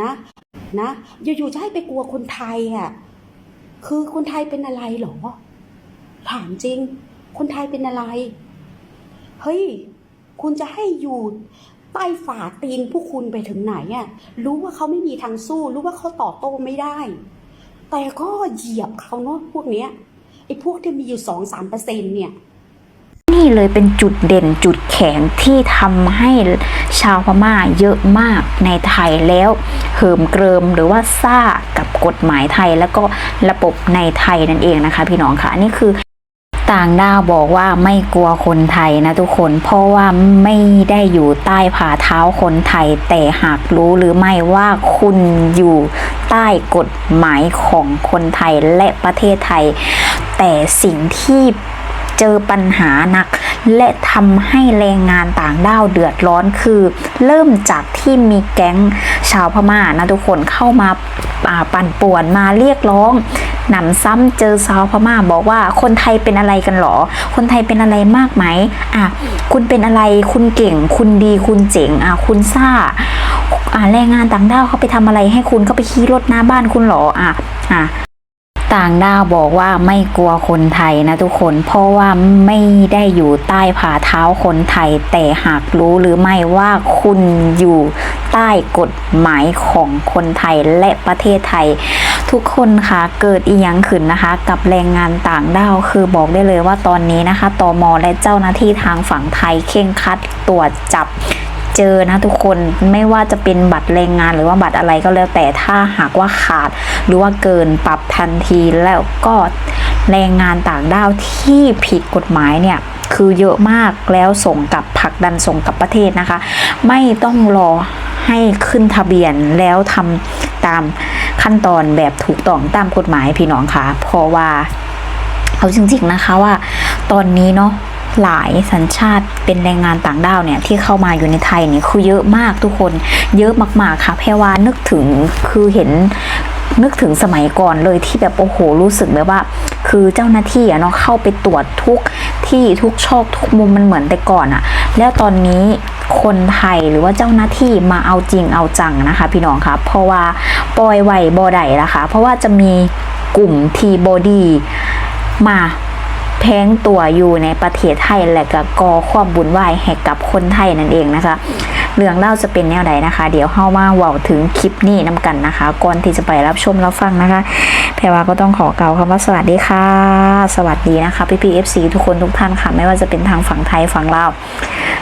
นะ นะอยู่ๆจะให้ไปกลัวคนไทยอะคือคนไทยเป็นอะไรเหรอ ถามจริง คนไทยเป็นอะไร เฮ้ย คุณจะให้อยู่ใต้ฝ่าตีนผู้คุณไปถึงไหนอะรู้ว่าเขาไม่มีทางสู้ รู้ว่าเขาต่อโต้ไม่ได้ แต่ก็เหยียบเขาเนาะพวกเนี้ยไอ้พวกที่มีอยู่สองสามเปอร์เซ็นเนี่ย เลยเป็นจุดเด่นจุดแข็งที่ทำให้ชาวพม่าเยอะมากในไทยแล้วเหิมเกริมหรือว่าซ่ากับกฎหมายไทยแล้วก็ระบบในไทยนั่นเองนะคะ พี่น้องค่ะอันนี่คือต่างด้าวบอกว่าไม่กลัวคนไทยนะทุกคนเพราะว่าไม่ได้อยู่ใต้ผ่าเท้าคนไทย แต่หากรู้หรือไม่ว่าคุณอยู่ใต้กฎหมายของคนไทยและประเทศไทย แต่สิ่งที่ เจอปัญหาหนัก และทำให้แรงงานต่างด้าวเดือดร้อนคือ เริ่มจากที่มีแก๊งชาวพม่านะทุกคนเข้ามาอ่าปั่นป่วนมาเรียกร้องหนำซ้ำเจอชาวพม่าบอกว่าคนไทยเป็นอะไรกันหรอ คนไทยเป็นอะไรมากไหมอะคุณเป็นอะไรคุณเก่ง คุณดีคุณเจ๋งอะคุณซ่าอะแรงงานต่างด้าวเขาไปทำอะไรให้คุณเขาไปขี่รถหน้าบ้านคุณหรออะอะ ต่างด้าวบอกว่าไม่กลัวคนไทยนะทุกคนเพราะว่าไม่ได้อยู่ใต้ผ่าเท้าคนไทย แต่หากรู้หรือไม่ว่าคุณอยู่ใต้กฎหมายของคนไทยและประเทศไทย ทุกคนคะเกิดอีหยังขึ้นนะคะ กับแรงงานต่างด้าวคือบอกได้เลยว่าตอนนี้นะคะตอมอและเจ้าหน้าที่ทางฝั่งไทยเข่งคัดตรวจจับ เจอนะทุกคนไม่ว่าจะเป็นบัตรแรงงานหรือว่าบัตรอะไรก็แล้วแต่ถ้าหากว่าขาด หรือว่าเกินปรับทันทีแล้วก็แรงงานต่างด้าวที่ผิดกฎหมายเนี่ยคือเยอะมากแล้วส่งกลับผักดันส่งกลับประเทศนะคะ ไม่ต้องรอให้ขึ้นทะเบียนแล้วทำตามขั้นตอนแบบถูกต้องตามกฎหมายพี่น้องค่ะเพราะว่าเอาจริงๆนะคะว่าตอนนี้เนาะ หลายสัญชาติเป็นแรงงานต่างด้าวเนี่ยที่เข้ามาอยู่ในไทยเนี่ยคือเยอะมากทุกคนเยอะมากๆค่ะแพรว่านึกถึงคือเห็นนึกถึงสมัยก่อนเลยที่แบบโอ้โหรู้สึกแบบว่า คือเจ้าหน้าที่อะเนาะเข้าไปตรวจทุกที่ทุกชอกทุกมุมมันเหมือนแต่ก่อนอะแล้วตอนนี้คนไทยหรือว่าเจ้าหน้าที่มาเอาจริงเอาจังนะคะ พี่น้องคะเพราะว่าปล่อยไหวบอไดนะคะ เพราะว่าจะมีกลุ่มทีบอดีมา แพงตัวอยู่ในประเทศไทยและก็ก่อความบุญวายให้กับคนไทยนั่นเองนะคะ เรื่องเล่าจะเป็นแนวใดนะคะ เดี๋ยวเข้ามาเว่าถึงคลิปนี้น้ากันนะคะ ก่อนที่จะไปรับชมรับฟังนะคะ แพรวาก็ต้องขอเกล่าวคำว่าสวัสดีค่ะ สวัสดีนะคะพี่พีเอฟซีทุกคนทุกท่านค่ะ ไม่ว่าจะเป็นทางฝั่งไทยฝั่งลาว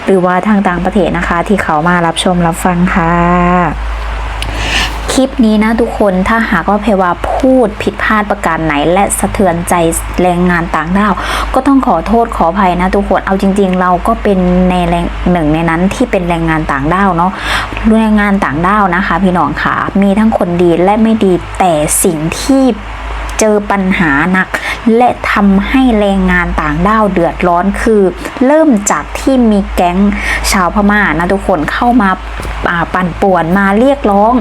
หรือว่าทางต่างประเทศนะคะ ที่เขามารับชมรับฟังค่ะ ลิปนี้นะทุกคนถ้าหากว่าเพวาพูดผิดพลาดประการไหน และสะเทือนใจแรงงานต่างด้าวก็ต้องขอโทษขออภัยนะทุกคนเอาจริง ๆ เราก็เป็นในแรงหนึ่งในนั้นที่เป็นแรงงานต่างด้าวเนาะแรงงานต่างด้าวนะคะ พี่น้องค่ะมีทั้งคนดีและไม่ดีแต่สิ่งที่เจอปัญหาหนัก และทำให้แรงงานต่างด้าวเดือดร้อนคือ เริ่มจากที่มีแก๊งชาวพม่านะทุกคนเข้ามาอ่าปั่นป่วนมาเรียกร้อง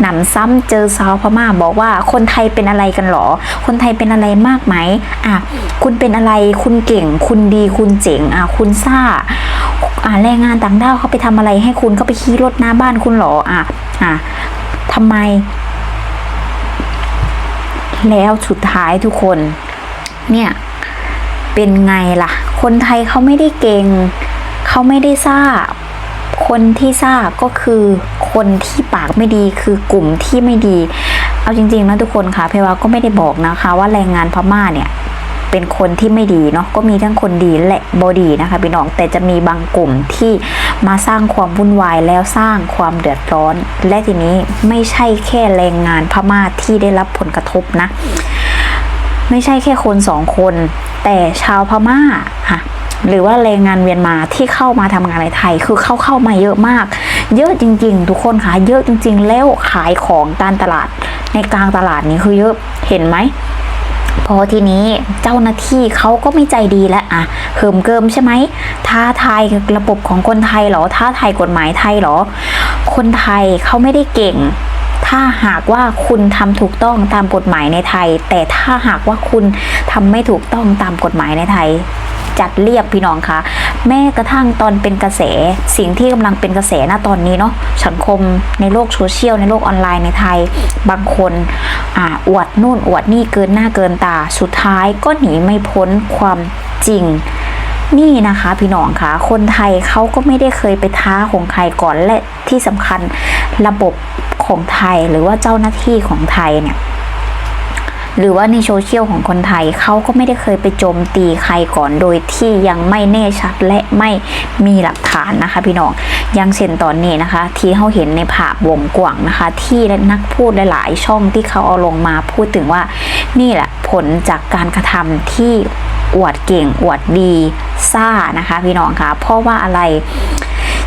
หนำซ้ำเจอชาวพม่าบอกว่าคนไทยเป็นอะไรกันหรอ คนไทยเป็นอะไรมากไหมอะคุณเป็นอะไรคุณเก่ง คุณดีคุณเจ๋งอะคุณซ่าอะแรงงานต่างด้าวเขาไปทำอะไรให้คุณเขาไปขี่รถหน้าบ้านคุณหรออะอะทำไม แล้วสุดท้ายทุกคน เนี่ยเป็นไงล่ะ คนไทยเขาไม่ได้เก่ง เขาไม่ได้ซ่า คนที่ซ่าก็คือ คนที่ปากไม่ดีคือกลุ่มที่ไม่ดี เอาจริงๆนะทุกคนค่ะเพวาก็ไม่ได้บอกนะคะ ว่าแรงงานพม่าเนี่ยเป็นคนที่ไม่ดีเนาะก็มีทั้งคนดีและบอดีนะคะพี่น้องแต่จะมีบางกลุ่มที่มาสร้างความวุ่นวายแล้วสร้างความเดือดร้อน และทีนี้ไม่ใช่แค่แรงงานพม่าที่ได้รับผลกระทบนะ ไม่ใช่แค่คนสองคน แต่ชาวพม่าค่ะ หรือว่าแรงงานเวียนมาที่เข้ามาทำงานในไทย คือเข้าเข้ามาเยอะมาก เยอะจริง ๆ ทุกคนค่ะเยอะจริง ๆ แล้วขายของการตลาดในกลางตลาดนี้คือเยอะเห็นไหมพอทีนี้เจ้าหน้าที่เขาก็ไม่ใจดีแล้วอะเหิมเกิมใช่ไหมท้าทายระบบของคนไทยเหรอท้าทายกฎหมายไทยเหรอ คนไทยเขาไม่ได้เก่ง ถ้าหากว่าคุณทำถูกต้องตามกฎหมายในไทย แต่ถ้าหากว่าคุณทำไม่ถูกต้องตามกฎหมายในไทย จัดเรียบพี่น้องคะแม้กระทั่งตอนเป็นกระแส สิ่งที่กำลังเป็นกระแสณตอนนี้เนาะสังคมในโลกโซเชียลในโลกออนไลน์ในไทย บางคนอ่าอวดนู่นอวดนี่เกินหน้าเกินตาสุดท้ายก็หนีไม่พ้นความจริงนี่นะคะพี่น้องคะคนไทยเขาก็ไม่ได้เคยไปท้าของใครก่อนและที่สำคัญระบบของไทยหรือว่าเจ้าหน้าที่ของไทยเนี่ย หรือว่าในโซเชียลของคนไทยเขาก็ไม่ได้เคยไปโจมตีใครก่อนโดยที่ยังไม่แน่ชัดและไม่มีหลักฐานนะคะ พี่น้องยังเช่นตอนนี้นะคะ ที่เขาเห็นในภาพวงกว้างนะคะ ที่นักพูดหลายๆ ช่องที่เขาเอาลงมาพูดถึงว่า นี่แหละผลจากการกระทำที่อวดเก่ง อวดดีซ่านะคะ พี่น้องคะเพราะว่าอะไร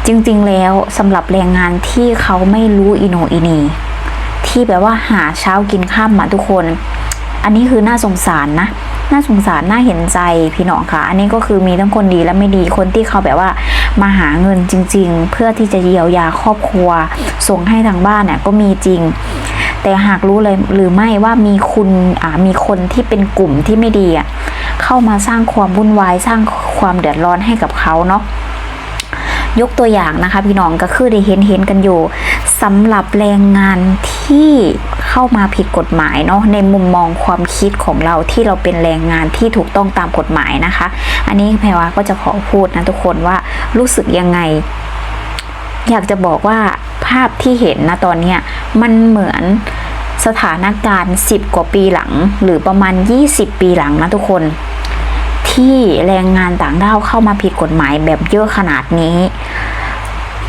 จริง ๆ แล้วสำหรับแรงงานที่เขาไม่รู้อิโนอินีที่แบบว่าหาเช้ากินข้ามมาทุกคน อันนี้คือน่าสงสารนะ น่าสงสารน่าเห็นใจพี่น้องค่ะ อันนี้ก็คือมีทั้งคนดีและไม่ดีคนที่เขาแบบว่ามาหาเงินจริง ๆ เพื่อที่จะเยียวยาครอบครัว ส่งให้ทางบ้านเนี่ยก็มีจริง แต่หากรู้เลยหรือไม่ว่ามีคุณอ่ามีคนที่เป็นกลุ่มที่ไม่ดีอะเข้ามาสร้างความวุ่นวายสร้างความเดือดร้อนให้กับเขาเนาะยกตัวอย่างนะคะ พี่น้องก็คือได้เห็นเห็นกันอยู่สำหรับแรงงานที่ เข้ามาผิดกฎหมายเนาะในมุมมองความคิดของเราที่เราเป็นแรงงานที่ถูกต้องตามกฎหมายนะคะ อันนี้แพรวาก็จะขอพูดนะทุกคนว่ารู้สึกยังไง อยากจะบอกว่าภาพที่เห็นนะตอนเนี้ยมันเหมือนสถานการณ์ 10 กว่าปีหลัง หรือประมาณ 20 ปีหลังนะทุกคน ที่แรงงานต่างด้าวเข้ามาผิดกฎหมายแบบเยอะขนาดนี้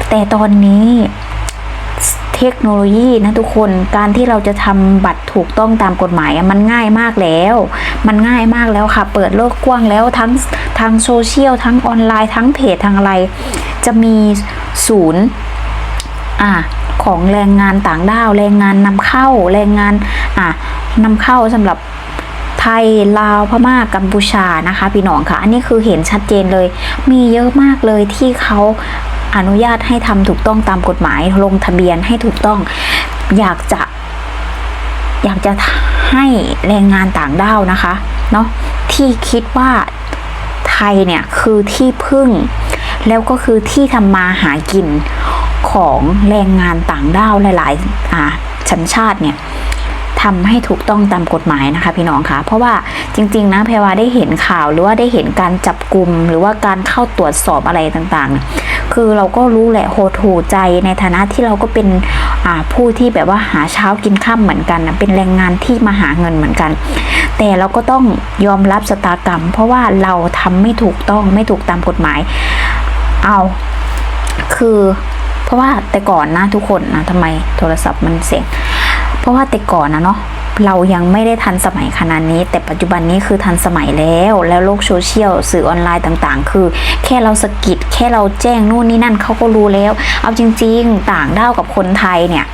แต่ตอนนี้ เทคโนโลยีนะทุกคนการที่เราจะทำบัตรถูกต้องตามกฎหมายมันง่ายมากแล้ว มันง่ายมากแล้วค่ะ เปิดโลกกว้างแล้วทั้งทางโซเชียลทั้งออนไลน์ทั้งเพจทางอะไร จะมีศูนย์อะของแรงงานต่างด้าวแรงงานนำเข้าแรงงานอะนำเข้าสำหรับไทย ลาว พม่า กัมพูชานะคะ พี่น้องค่ะ อันนี้คือเห็นชัดเจนเลย มีเยอะมากเลยที่เขา อนุญาตให้ทำถูกต้องตามกฎหมายลงทะเบียนให้ถูกต้อง อยากจะ อยากจะให้แรงงานต่างด้าวนะคะเนาะที่คิดว่าไทยเนี่ยคือที่พึ่ง แล้วก็คือที่ทำมาหากินของแรงงานต่างด้าวหลายๆอ่าชันชาติเนี่ยทำให้ถูกต้องตามกฎหมายนะคะพี่น้องคะเพราะว่าจริง ๆ นะเพรวาได้เห็นข่าวหรือว่าได้เห็นการจับกลุ่มหรือว่าการเข้าตรวจสอบอะไรต่างๆเนี่ย คือเราก็รู้แหละโหดหูใจในฐานะที่เราก็เป็นผู้ที่แบบว่าหาเช้ากินข้ามเหมือนกันนะเป็นแรงงานที่มาหาเงินเหมือนกัน แต่เราก็ต้องยอมรับสตากรรม เพราะว่าเราทำไม่ถูกต้องไม่ถูกตามกฎหมาย เอาคือเพราะว่าแต่ก่อนนะทุกคนนะทำไมโทรศัพท์มันเสียง เพราะว่าแต่ก่อนนะเนาะ เรายังไม่ได้ทันสมัยขนาดนี้ แต่ปัจจุบันนี้คือทันสมัยแล้ว แล้วโลกโซเชียลสื่อออนไลน์ต่างๆ คือ แค่เราสกิดแค่เราแจ้งนู่นนี่นั่นเขาก็รู้แล้ว เอาจริง ๆ ต่างด้าวกับคนไทยเนี่ย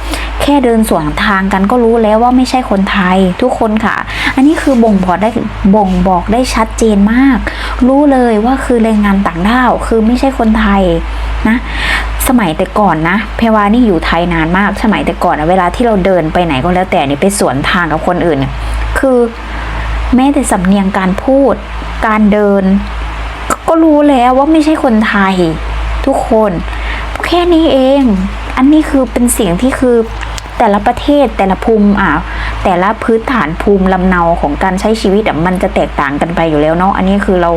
แค่เดินสวนทางกันก็รู้แล้วว่าไม่ใช่คนไทยทุกคนค่ะ อันนี้คือบ่งบอกได้บ่งบอกได้ชัดเจนมาก รู้เลยว่าคือแรงงานต่างด้าวคือไม่ใช่คนไทยนะ สมัยแต่ก่อนนะ เพรวานี่อยู่ไทยนานมาก สมัยแต่ก่อนนะเวลาที่เราเดินไปไหนก็แล้วแต่เนี่ยไปสวนทางกับคนอื่นเนี่ยคือแม้แต่สำเนียงการพูด การเดิน ก็รู้แล้วว่าไม่ใช่คนไทย ทุกคน แค่นี้เอง อันนี้คือเป็นเสียงที่คือแต่ละประเทศแต่ละภูมิอ่าแต่ละพื้นฐานภูมิลำเนาของการใช้ชีวิตอะมันจะแตกต่างกันไปอยู่แล้วเนาะอันนี้คือเรา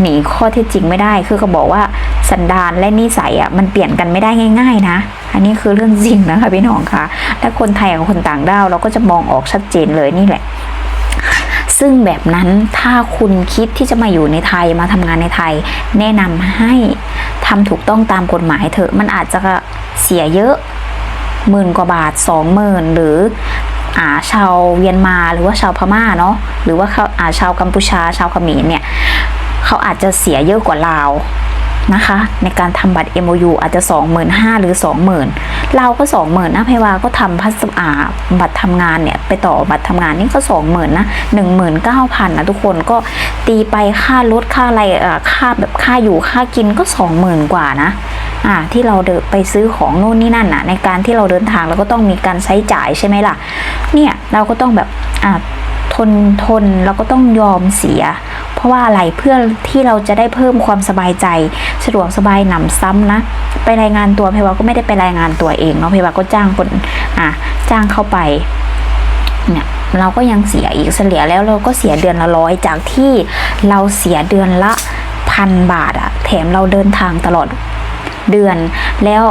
หนีข้อเท็จจริงไม่ได้คือเขาบอกว่า สันดานและนิสัยอะมันเปลี่ยนกันไม่ได้ง่าย ๆ นะ อันนี้คือเรื่องจริงนะคะพี่น้องคะและคนไทยกับคนต่างด้าวเราก็จะมองออกชัดเจนเลยนี่แหละซึ่งแบบนั้นถ้าคุณคิดที่จะมาอยู่ในไทยมาทำงานในไทย แนะนำให้ทำถูกต้องตามกฎหมายเถอะมันอาจจะเสียเยอะหมื่นกว่าบาทสองหมื่นหรืออ่าชาวเวียนมาหรือว่าชาวพม่าเนาะหรือว่าเขาอ่าชาวกัมพูชาชาวเขมรเนี่ย เขาอาจจะเสียเยอะกว่าลาว นะคะ ในการทำบัตร MOU อาจจะ 25,000 หรือ 20,000 เราก็ 20,000นะเพวาก็ทำพัสอาบัตรทำงานเนี่ย ไปต่อบัตรทำงานนี่ก็ 20,000นะ19,000นะทุกคนก็ตีไปค่ารถค่าอะไรค่าแบบค่าอยู่ค่ากินก็ 20,000 กว่านะอ่าที่เราเดินไปซื้อของโน่นนี่นั่นน่ะในการที่เราเดินทางเราก็ต้องมีการใช้จ่ายใช่ไหมล่ะ เนี่ยเราก็ต้องแบบอ่าทนทนเราก็ต้องยอมเสีย เพราะว่าอะไรเพื่อที่เราจะได้เพิ่มความสบายใจ สะดวกสบายหนำซ้ำนะ ไปรายงานตัวเพวาก็ไม่ได้ไปรายงานตัวเองเนาะเพวาก็จ้างคนอะจ้างเข้าไปเนี่ยเราก็ยังเสียอีกเฉลี่ยแล้วเราก็เสียเดือนละร้อยจากที่เราเสียเดือนละพันบาทอะแถมเราเดินทางตลอดเดือน แล้ว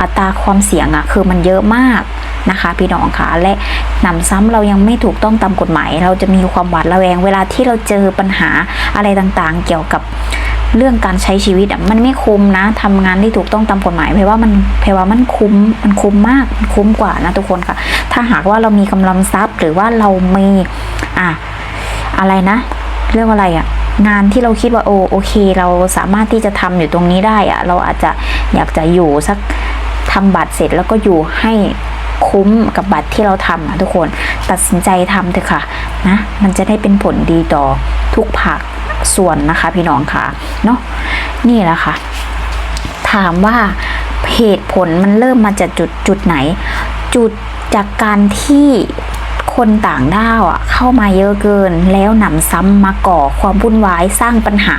อัตราความเสี่ยงอะคือมันเยอะมาก นะคะ พี่น้องค่ะและหนำซ้ำเรายังไม่ถูกต้องตามกฎหมาย เราจะมีความหวาดระแวง เวลาที่เราเจอปัญหาอะไรต่างๆ เกี่ยวกับเรื่องการใช้ชีวิตอะมันไม่คุ้มนะทำงานที่ถูกต้องตามกฎหมายเพราะว่ามันเพราะว่ามันคุ้มมันคุ้มมากมันคุ้มกว่านะทุกคนค่ะ ถ้าหากว่าเรามีกำลังทรัพย์ หรือว่าเรามีอะอะไรนะ เรื่องอะไรอะงานที่เราคิดว่าโอโอเค เราสามารถที่จะทำอยู่ตรงนี้ได้อะเราอาจจะอยากจะอยู่สักทำบัตรเสร็จแล้วก็อยู่ให้ คุ้มกับบัตรที่เราทำอะทุกคนตัดสินใจทำเถอะค่ะนะมันจะได้เป็นผลดีต่อทุกภาคส่วนนะคะ พี่น้องค่ะเนาะนี่แหละค่ะ ถามว่าเหตุผลมันเริ่มมาจากจุดจุดไหน จุดจากการที่คนต่างด้าวอะเข้ามาเยอะเกิน แล้วหนำซ้ำมาก่อความวุ่นวายสร้างปัญหา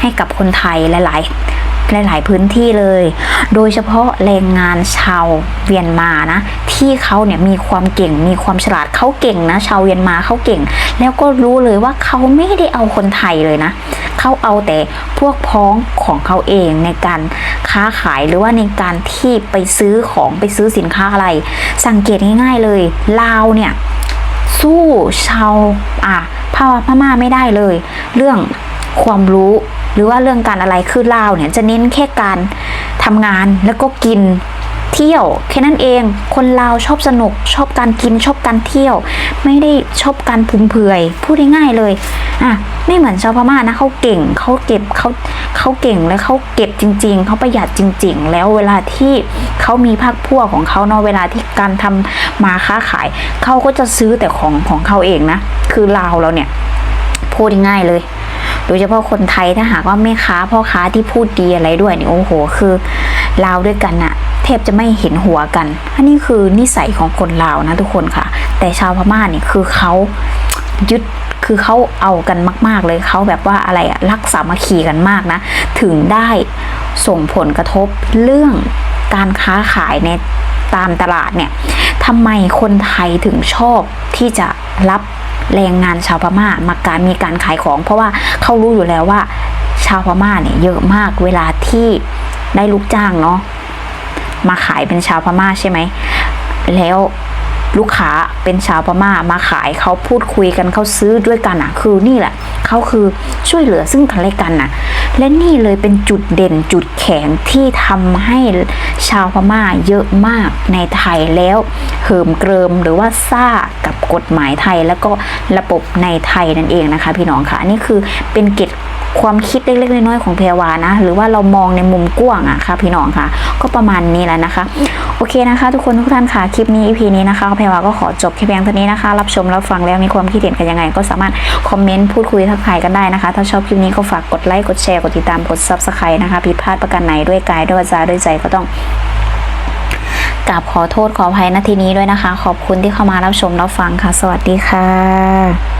ให้กับคนไทยหลาย ๆ หลายๆพื้นที่เลย โดยเฉพาะแรงงานชาวเวียนมานะ ที่เขาเนี่ยมีความเก่ง มีความฉลาดเขาเก่งนะ ชาวเวียนมาเขาเก่ง แล้วก็รู้เลยว่าเขาไม่ได้เอาคนไทยเลยนะเขาเอาแต่พวกพ้องของเขาเองในการค้าขายหรือว่าในการที่ไปซื้อของไปซื้อสินค้าอะไร สังเกตง่ายๆเลยลาวเนี่ยสู้ชาวอะพม่าพม่าไม่ได้เลย เรื่องความรู้ หรือว่าเรื่องการอะไรคือลาวเนี่ยจะเน้นแค่การทำงานแล้วก็กินเที่ยวแค่นั้นเองคนลาวชอบสนุกชอบการกินชอบการเที่ยว ไม่ได้ชอบการพุมเพอยพูดง่ายๆเลยอะไม่เหมือนชาวพม่านะเขาเก่งเขาเก็บเขาเขาเก่งและเขาเก็บจริง ๆเขาประหยัดจริง ๆ แล้วเวลาที่เขามีพักพวกของเขาเนาะเวลาที่การทำมาค้าขายเขาก็จะซื้อแต่ของของเขาเองนะคือลาวเราเนี่ยพูดง่ายเลย โดยเฉพาะคนไทยถ้าหากว่าแม่ค้าพ่อค้าที่พูดดีอะไรด้วยเนี่ยโอ้โห คือลาวด้วยกันน่ะแทบจะไม่เห็นหัวกัน อันนี้คือนิสัยของคนลาวนะทุกคนค่ะ แต่ชาวพม่าเนี่ยคือเขายึดคือเขาเอากันมาก ๆ เลยเขาแบบว่าอะไรอะรักสามัคคีกันมากนะ ถึงได้ส่งผลกระทบเรื่องการค้าขายในตามตลาดเนี่ยทำไมคนไทยถึงชอบที่จะรับ แรงงานชาวพม่ามาการมีการขายของ เพราะว่าเขารู้อยู่แล้วว่า ชาวพม่าเนี่ยเยอะมากเวลาที่ได้ลูกจ้างเนาะมาขายเป็นชาวพม่าใช่ไหมแล้ว ลูกค้าเป็นชาวพม่ามาขายเขาพูดคุยกันเขาซื้อด้วยกันอะ คือนี่แหละเขาคือช่วยเหลือซึ่งกันและกันน่ะ และนี่เลยเป็นจุดเด่นจุดแข็งที่ทำให้ชาวพม่าเยอะมากในไทยแล้วเหิมเกริมหรือว่าซ่ากับกฎหมายไทยแล้วก็ระบบในไทยนั่นเองนะคะ พี่น้องค่ะอันนี้คือเป็นเกร็ด ความคิดเล็กๆน้อยๆของเพรวานะ หรือว่าเรามองในมุมกว้างอะค่ะพี่น้องค่ะ ก็ประมาณนี้แหละนะคะ โอเคนะคะ ทุกคนทุกท่านค่ะคลิปนี้ EP นี้นะคะเพรวาก็ขอจบแค่เพียงเท่านี้นะคะ รับชมรับฟังแล้วมีความคิดเห็นกันยังไง ก็สามารถคอมเมนต์พูดคุยทักทายกันได้นะคะ ถ้าชอบคลิปนี้ก็ฝากกดไลค์กดแชร์กดติดตามกด subscribe นะคะผิดพลาดประการไหนด้วยกายด้วยวาจาด้วยใจก็ต้องกราบขอโทษขออภัยณที่นี้ด้วยนะคะ ขอบคุณที่เข้ามารับชมรับฟังค่ะ สวัสดีค่ะ